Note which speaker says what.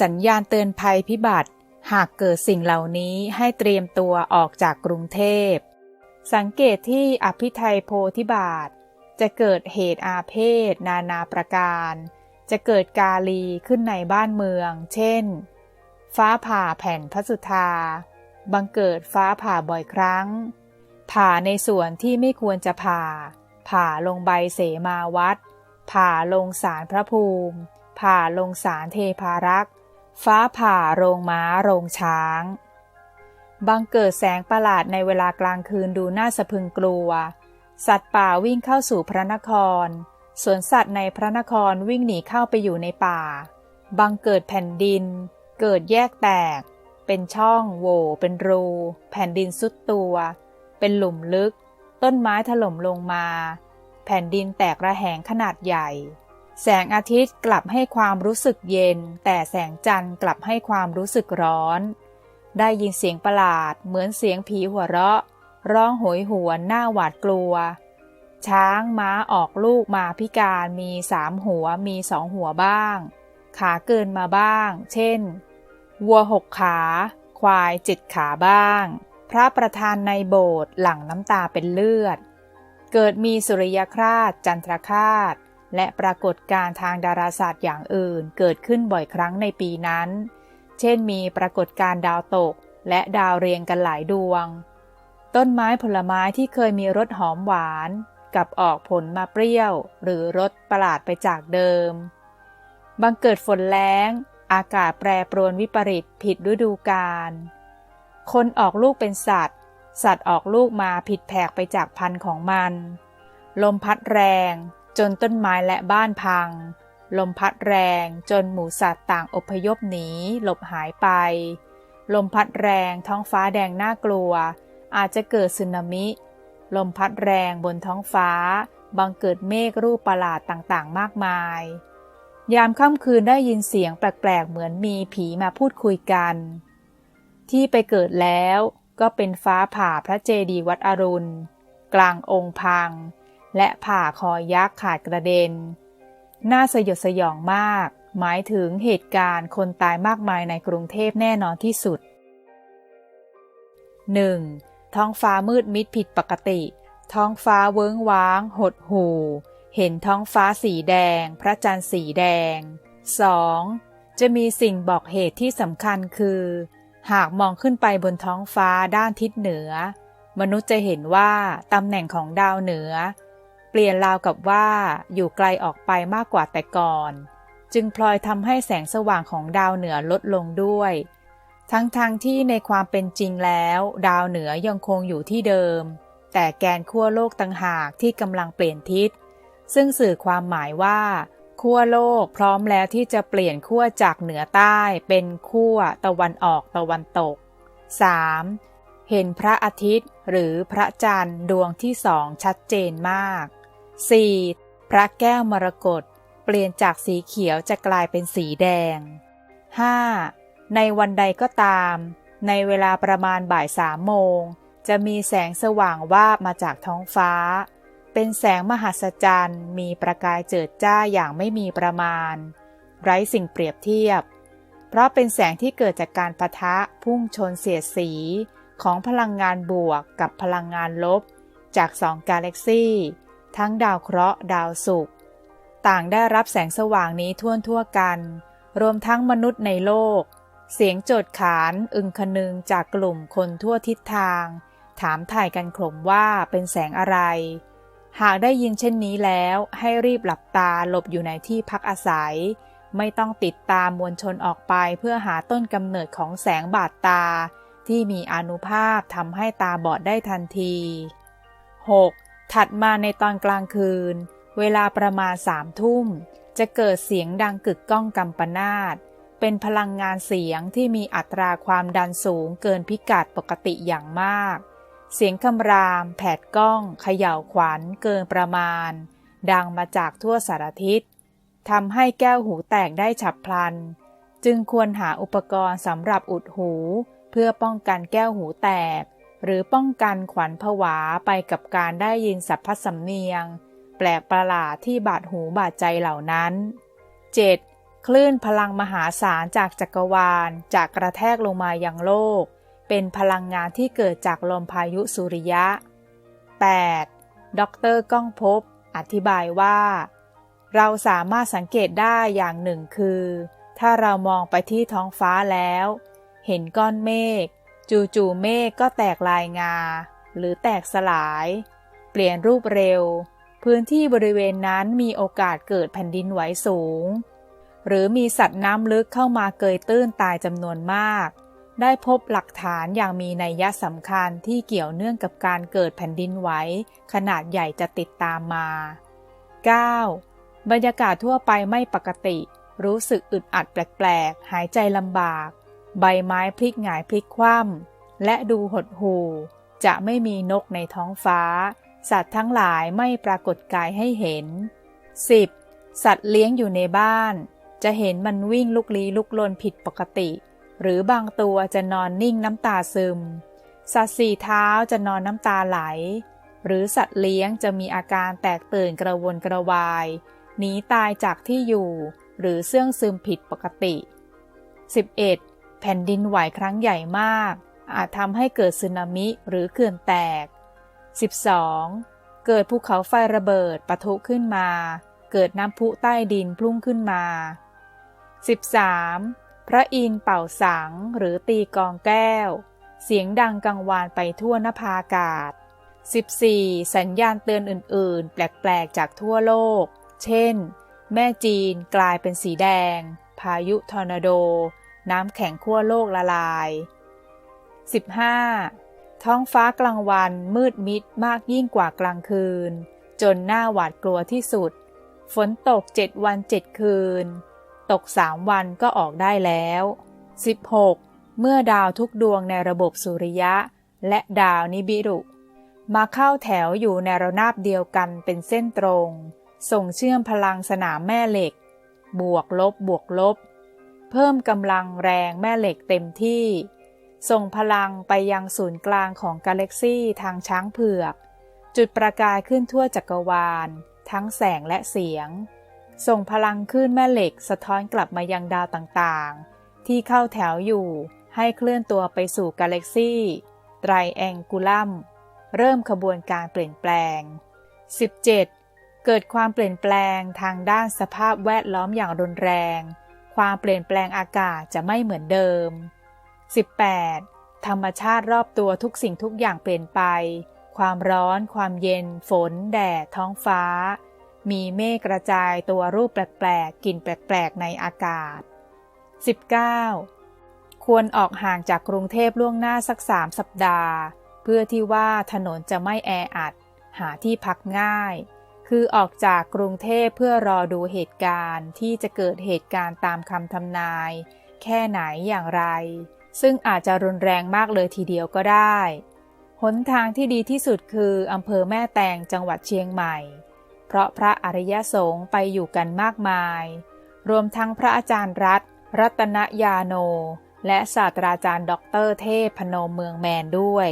Speaker 1: สัญญาณเตือนภัยพิบัติ หากเกิดสิ่งเหล่านี้ให้เตรียมตัวออกจากกรุงเทพ สังเกตที่อภิไทยโพธิบาท จะเกิดเหตุอาเพศ นานาประการ จะเกิดกาลีขึ้นในบ้านเมือง เช่น ฟ้าผ่าแผ่นพระสุธา บังเกิดฟ้าผ่าบ่อยครั้ง ผ่าในส่วนที่ไม่ควรจะผ่า ผ่าลงใบเสมาวัดผ่าลงสารพระภูมิ ผ่าลงสารเทพารักษ์ ฟ้าผ่าโรงม้าโรงช้าง บังเกิดแสงประหลาดในเวลากลางคืนดูน่าสะพึงกลัว สัตว์ป่าวิ่งเข้าสู่พระนคร สวนสัตว์ในพระนครวิ่งหนีเข้าไปอยู่ในป่า บังเกิดแผ่นดิน เกิดแยกแตก เป็นช่องโหว่เป็นรู แผ่นดินสุดตัว เป็นหลุมลึก ต้นไม้ถล่มลงมา แผ่นดินแตกระแหงขนาดใหญ่ แสงอาทิตย์กลับให้ความรู้สึกเย็น แต่แสงจันทร์กลับให้ความรู้สึกร้อน ได้ยินเสียงประหลาด เหมือนเสียงผีหัวเราะ ร้องโหยหวนหน้าหวาดกลัว ช้างม้าออกลูกมาพิการมีสามหัวมีสองหัวบ้าง ขาเกินมาบ้าง เช่น วัวหกขา ควายเจ็ดขาบ้าง พระประธานในโบสถ์หลั่งน้ำตาเป็นเลือด เกิดมีสุริยคราสจันทรคราส และปรากฏการทางดาราศาสตร์อย่างอื่นเกิดขึ้นบ่อยครั้งในปีนั้น เช่นมีปรากฏการดาวตกและดาวเรียงกันหลายดวง ต้นไม้ผลไม้ที่เคยมีรสหอมหวานกับออกผลมาเปรี้ยว หรือรสประหลาดไปจากเดิม บังเกิดฝนแล้ง อากาศแปรปรวนวิปริตผิดฤดูกาล คนออกลูกเป็นสัตว์ สัตว์ออกลูกมาผิดแผกไปจากพันธุ์ของมัน ลมพัดแรง จนต้นไม้และบ้านพัง ลมพัดแรงจนหมูสัตว์ต่างอพยพหนีหลบหายไป ลมพัดแรงท้องฟ้าแดงน่ากลัว อาจจะเกิดสึนามิ ลมพัดแรงบนท้องฟ้า บังเกิดเมฆรูปประหลาดต่างๆ มากมาย ยามค่ำคืนได้ยินเสียงแปลกๆ เหมือนมีผีมาพูดคุยกัน ที่ไปเกิดแล้วก็เป็นฟ้าผ่าพระเจดีย์วัดอรุณ กลางองค์พัง และผ่าคอยักษ์ขาดกระเด็น น่าสยดสยองมาก หมายถึงเหตุการณ์คนตายมากมายในกรุงเทพแน่นอนที่สุด 1. ท้องฟ้ามืดมิดผิดปกติ ท้องฟ้าเวิ้งว้าง หดหู่ เห็นท้องฟ้าสีแดง พระจันทร์สีแดง 2. จะมีสิ่งบอกเหตุที่สำคัญคือ หากมองขึ้นไปบนท้องฟ้าด้านทิศเหนือ มนุษย์จะเห็นว่าตำแหน่งของดาวเหนือ เปลี่ยนราวกับว่าอยู่ไกลออกไปมากกว่าแต่ก่อน จึงพลอยทำให้แสงสว่างของดาวเหนือลดลงด้วย ทั้งๆทที่ในความเป็นจริงแล้ว ดาวเหนือยังคงอยู่ที่เดิม แต่แกนขั้วโลกต่างหากที่กำลังเปลี่ยนทิศ ซึ่งสื่อความหมายว่าขั้วโลกพร้อมแล้วที่จะเปลี่ยนขั้วจากเหนือใต้เป็นขั้วตะวันออกตะวันตก 3. เห็นพระอาทิตย์หรือพระจันทร์ดวงที่สองชัดเจนมาก 4. พระแก้วมรกตเปลี่ยนจากสีเขียวจะกลายเป็นสีแดง 5. ในวันใดก็ตาม ในเวลาประมาณบ่ายสามโมง จะมีแสงสว่างวาบมาจากท้องฟ้า เป็นแสงมหัศจรรย์ มีประกายเจิดจ้าอย่างไม่มีประมาณ ไร้สิ่งเปรียบเทียบ เพราะเป็นแสงที่เกิดจากการปะทะพุ่งชนเสียดสีของพลังงานบวกกับพลังงานลบ จากสองกาแล็กซี่ ทั้งดาวเคราะห์ดาวศุกร์ต่างได้รับแสงสว่างนี้ทั่วทั่วกัน รวมทั้งมนุษย์ในโลก เสียงโจดขานอึงคนึงจากกลุ่มคนทั่วทิศทาง ถามถ่ายกันขลมว่าเป็นแสงอะไร หากได้ยินเช่นนี้แล้วให้รีบหลับตาหลบอยู่ในที่พักอาศัย ไม่ต้องติดตามมวลชนออกไปเพื่อหาต้นกำเนิดของแสงบาดตา ที่มีอนุภาพทำให้ตาบอดได้ทันที 6. ถัดมาในตอนกลางคืน เวลาประมาณสามทุ่ม จะเกิดเสียงดังกึกก้องกำปนาตเป็นพลังงานเสียงที่มีอัตราความดันสูงเกินพิกัดปกติอย่างมาก เสียงคำราม แผดก้องเขย่าวขวัญเกินประมาณ ดังมาจากทั่วสารทิศทำให้แก้วหูแตกได้ฉับพลัน จึงควรหาอุปกรณ์สำหรับอุดหู เพื่อป้องกันแก้วหูแตก หรือป้องกันขวัญผวาไปกับการได้ยินสัพพสำเนียง แปลกประหลาดที่บาดหูบาดใจเหล่านั้น 7. คลื่นพลังมหาศาลจากจักรวาลจะกระแทกลงมายังโลก เป็นพลังงานที่เกิดจากลมพายุสุริยะ 8. ดรก้องพบ อธิบายว่า เราสามารถสังเกตได้อย่างหนึ่งคือ ถ้าเรามองไปที่ท้องฟ้าแล้ว เห็นก้อนเมฆ จู่ๆเมฆก็แตกลายงา หรือแตกสลาย เปลี่ยนรูปเร็ว พื้นที่บริเวณนั้นมีโอกาสเกิดแผ่นดินไหวสูง หรือมีสัตว์น้ำลึกเข้ามาเกยตื้นตายจำนวนมาก ได้พบหลักฐานอย่างมีนัยยะสำคัญที่เกี่ยวเนื่องกับการเกิดแผ่นดินไหวขนาดใหญ่จะติดตามมา 9. บรรยากาศทั่วไปไม่ปกติ รู้สึกอึดอัดแปลกๆ หายใจลำบาก ใบไม้พลิกหงายพลิกคว่ำและดูหดหู่จะไม่มีนกในท้องฟ้า สัตว์ทั้งหลายไม่ปรากฏกายให้เห็น 10. สัตว์เลี้ยงอยู่ในบ้าน จะเห็นมันวิ่งลุกลี้ลุกลนผิดปกติ หรือบางตัวจะนอนนิ่งน้ำตาซึม สัตว์สี่เท้าจะนอนน้ำตาไหล หรือสัตว์เลี้ยงจะมีอาการแตกตื่นกระวนกระวาย หนีตายจากที่อยู่ หรือเสื่องซึมผิดปกติ 11. แผ่นดินไหวครั้งใหญ่มาก อาจทำให้เกิดสึนามิหรือเขื่อนแตก 12. เกิดภูเขาไฟระเบิดปะทุขึ้นมา เกิดน้ำพุใต้ดินพุ่งขึ้นมา 13. พระอินเป่าสังหรือตีกองแก้ว เสียงดังกังวานไปทั่วนภาอากาศ 14. สัญญาณเตือนอื่น ๆ แปลก ๆ จากทั่วโลก เช่น แม่จีนกลายเป็นสีแดง พายุทอร์นาโด น้ำแข็งขั้วโลกละลาย 15. ท้องฟ้ากลางวันมืดมิดมากยิ่งกว่ากลางคืน จนหน่าหวาดกลัวที่สุด ฝนตกเจ็ดวันเจ็ดคืน ตกสามวันก็ออกได้แล้ว 16. เมื่อดาวทุกดวงในระบบสุริยะ และดาวนิบิรุ มาเข้าแถวอยู่ในระนาบเดียวกันเป็นเส้นตรง ส่งเชื่อมพลังสนามแม่เหล็ก บวกลบบวกลบ เพิ่มกำลังแรงแม่เหล็กเต็มที่ ส่งพลังไปยังศูนย์กลางของกาแล็กซี่ทางช้างเผือก จุดประกายขึ้นทั่วจักรวาล ทั้งแสงและเสียง ส่งพลังขึ้นแม่เหล็กสะท้อนกลับมายังดาวต่างๆ ที่เข้าแถวอยู่ให้เคลื่อนตัวไปสู่กาแล็กซี่ไตรแองกูลัมเริ่มขบวนการเปลี่ยนแปลง 17. เกิดความเปลี่ยนแปลงทางด้านสภาพแวดล้อมอย่างรุนแรง ความเปลี่ยนแปลงอากาศจะไม่เหมือนเดิม 18. ธรรมชาติรอบตัวทุกสิ่งทุกอย่างเปลี่ยนไป ความร้อน ความเย็น ฝน แดด ท้องฟ้า มีเมฆกระจายตัวรูปแปลกๆกลิ่นแปลกๆ ในอากาศ 19. ควรออกห่างจากกรุงเทพล่วงหน้าสักสามสัปดาห์ เพื่อที่ว่าถนนจะไม่แออัด หาที่พักง่าย คือออกจากกรุงเทพเพื่อรอดูเหตุการณ์ที่จะเกิดเหตุการณ์ตามคำทำนาย แค่ไหนอย่างไร ซึ่งอาจจะรุนแรงมากเลยทีเดียวก็ได้หนทางที่ดีที่สุดคืออำเภอแม่แตงจังหวัดเชียงใหม่ เพราะพระอริยสงฆ์ไปอยู่กันมากมาย รวมทั้งพระอาจารย์รัตน์รัตนยาโน และศาสตราจารย์ด็อกเตอร์เทพพนมเมืองแมนด้วย